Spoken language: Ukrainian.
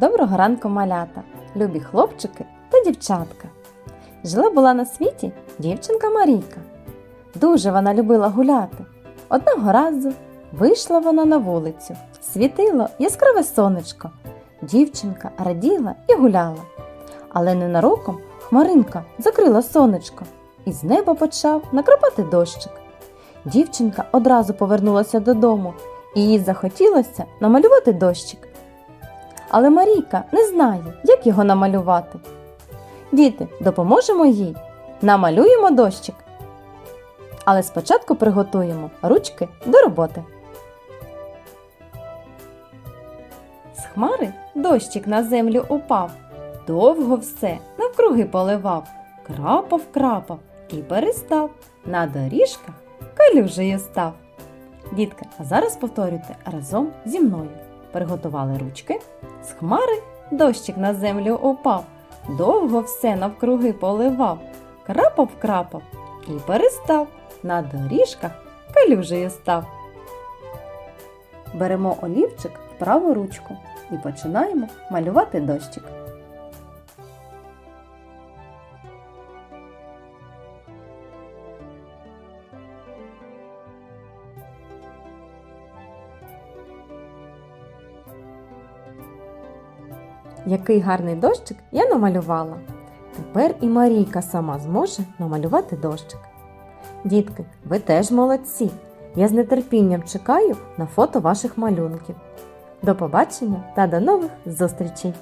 Доброго ранку, малята, любі хлопчики та дівчатка. Жила була на світі дівчинка Марійка. Дуже вона любила гуляти. Одного разу вийшла вона на вулицю. Світило яскраве сонечко. Дівчинка раділа і гуляла. Але ненароком хмаринка закрила сонечко, і з неба почав накрапати дощик. Дівчинка одразу повернулася додому, і їй захотілося намалювати дощик. Але Марійка не знає, як його намалювати. Діти, допоможемо їй. Намалюємо дощик. Але спочатку приготуємо ручки до роботи. З хмари дощик на землю упав, довго все навкруги поливав, крапав, крапав і перестав. На доріжках калюжею став. Дітки, а зараз повторюйте разом зі мною. Приготували ручки. З хмари дощик на землю упав, довго все навкруги поливав, крапав, крапав і перестав. На доріжках калюжею став. Беремо олівчик в праву ручку і починаємо малювати дощик. Який гарний дощик я намалювала. Тепер і Марійка сама зможе намалювати дощик. Дітки, ви теж молодці. Я з нетерпінням чекаю на фото ваших малюнків. До побачення та до нових зустрічей!